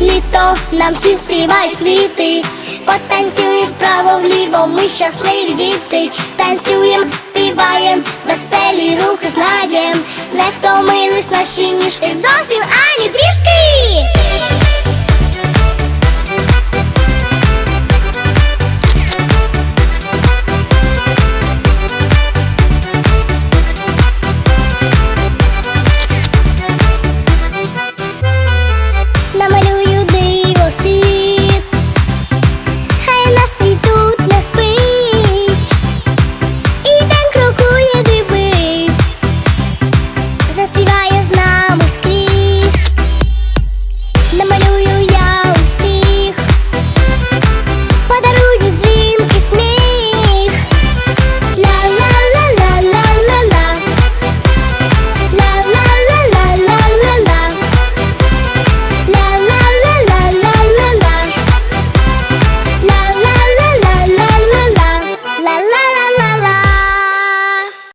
Літо нам всім співають квіти. Потанцюємо вправо вліво, ми щасливі діти. Танцюєм, співаєм, веселі рухи знаєм. Не втомились наші ніжки зовсім ані трішки.